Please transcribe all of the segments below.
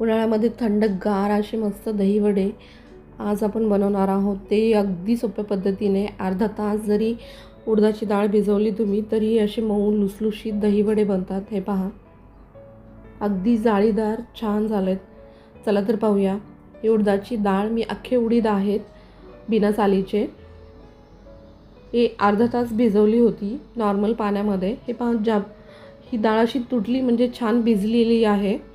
उन्हाळ्यामध्ये थंडगार असे मस्त दहीवडे आज आपण बनवणार आहोत. ते अगदी सोप्या पद्धतीने अर्धा तास जरी उडदाची डाळ भिजवली तुम्ही तरी असे मऊ लुसलुशीत दहीवडे बनतात. हे पहा. अगदी जाळीदार छान झालेत. चला तर पाहूया. ही उडदाची डाळ मी अख्खे उडीद आहेत बिना सालीचे. हे अर्धा तास भिजवली होती नॉर्मल पाण्यामध्ये. हे पहा ज्या ही डाळ अशी तुटली म्हणजे छान भिजलेली आहे.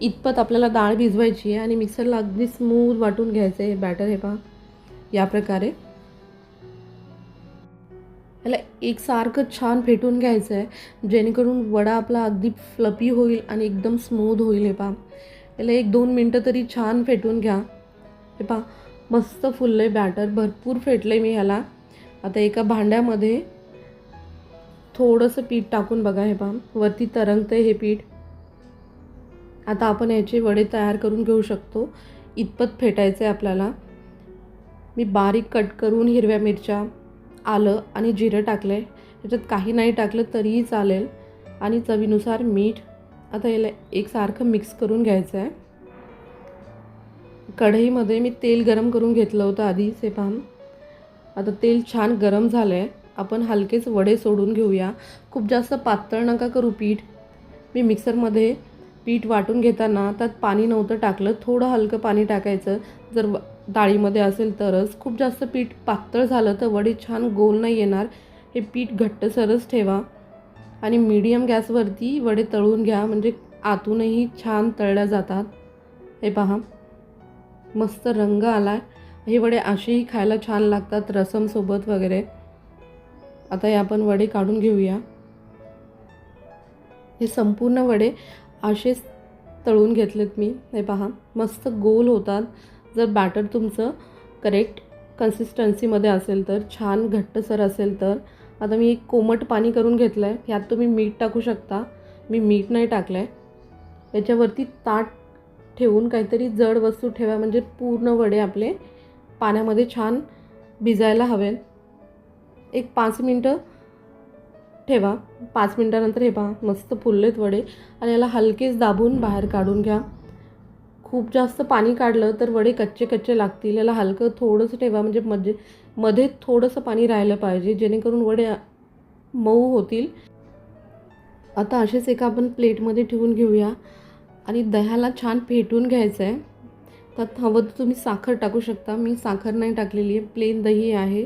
इतपत आपल्याला डाळ भिजवायची आहे आणि मिक्सरला अगदी स्मूथ वाटून घ्यायचं आहे बॅटर हे पहा. या प्रकारे. याला एकसारखं छान फेटून घ्यायचं आहे जेणेकरून वडा आपला अगदी फ्लपी होईल आणि एकदम स्मूथ होईल हे पहा. याला एक दोन मिनटं तरी छान फेटून घ्या. हे पहा मस्त फुललं आहे बॅटर भरपूर फेटलं आहे मी ह्याला. आता एका भांड्यामध्ये थोडंसं पीठ टाकून बघा हे पहा. वरती तरंगतं हे पीठ. आता आपण याचे वडे तयार करून घेऊ शकतो. इतपत फेटायचं आहे आपल्याला. मी बारीक कट करून हिरव्या मिरच्या आलं आणि जिरं टाकलं आहे त्याच्यात काही नाही टाकलं तरीही चालेल. आणि चवीनुसार मीठ आता याला एकसारखं मिक्स करून घ्यायचं आहे कढईमध्ये मी तेल गरम करून घेतलं होतं आधी हे आता तेल छान गरम झालं आहे आपण हलकेच वडे सोडून घेऊया. खूप जास्त पातळ नका करू पीठ. मी मिक्सरमध्ये पीठ वाटून घेताना त्यात पाणी नव्हतं टाकलं थोडं हलकं पाणी टाकायचं. जर डाळीमध्ये असेल तरच. खूप जास्त पीठ पातळ झालं तर वडे छान गोल नाही येणार. हे पीठ घट्टसरच ठेवा. आणि मीडियम गॅसवरती वडे तळून घ्या. म्हणजे आतूनही छान तळल्या जातात. हे पहा. मस्त रंग आला हे वडे असेही खायला छान लागतात रसमसोबत वगैरे. आता हे आपण वडे काढून घेऊया. हे संपूर्ण वडे असेच तळून घेतलेत मी. हे पहा मस्त गोल होतात. जर बॅटर तुमचं करेक्ट कन्सिस्टन्सीमध्ये असेल तर छान घट्टसर असेल तर. आता मी एक कोमट पाणी करून घेतलं आहे ह्यात तुम्ही मीठ टाकू शकता. मी मीठ नाही टाकलं आहे याच्यावरती ताट ठेवून काहीतरी जड वस्तू ठेवा म्हणजे पूर्ण वडे आपले पाण्यामध्ये छान भिजायला हवेत. एक पाच मिनटं ठेवा. पाच मिनटानंतर हे पहा मस्त फुललेत वडे. आणि याला हलकेच दाबून बाहेर काढून घ्या. खूप जास्त पाणी काढलं तर वडे कच्चे कच्चे लागतील. याला हलकं थोडंसं ठेवा म्हणजे मध्ये मध्ये थोडंसं पाणी राहिलं पाहिजे जेणेकरून वडे मऊ होतील. आता असेच एका आपण प्लेटमध्ये ठेवून घेऊया. आणि दह्याला छान फेटून घ्यायचं आहे त्यात हवं तर तुम्ही साखर टाकू शकता. मी साखर नाही टाकलेली आहे. प्लेन दही आहे.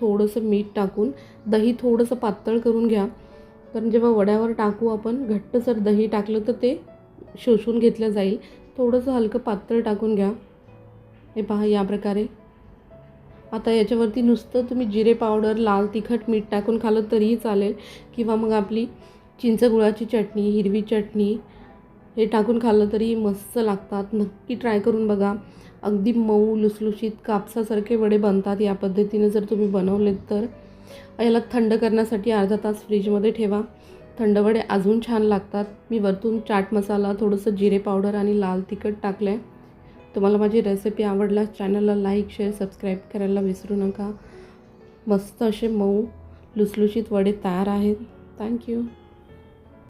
थोडंसं मीठ टाकून दही थोडंसं पातळ करून घ्या. कारण जेव्हा वड्यावर टाकू आपण घट्ट जर दही टाकलं तर ते शोषून घेतलं जाईल. थोडंसं हलकं पातळ टाकून घ्या. हे पहा या प्रकारे. आता याच्यावरती नुसतं तुम्ही जिरे पावडर लाल तिखट मीठ टाकून खाल्लं तरीही चालेल. किंवा मग आपली चिंच गुळाची चटणी हिरवी चटणी हे टाकून खाल्लं तरी मस्त लागतात. नक्की ट्राय करून बघा. अगदी मऊ लुसलुशीत कापसासारखे वडे बनतात या पद्धतीने जर तुम्ही बनवलेत तर. याला थंड करण्यासाठी अर्धा तास फ्रीजमध्ये ठेवा. थंड वडे अजून छान लागतात. मी वरतून चाट मसाला थोडंसं जिरे पावडर आणि लाल तिखट टाकलं आहे तुम्हाला माझी रेसिपी आवडल्यास चॅनलला लाईक शेअर सबस्क्राईब करायला विसरू नका. मस्त असे मऊ लुसलुशीत वडे तयार आहेत. थँक्यू.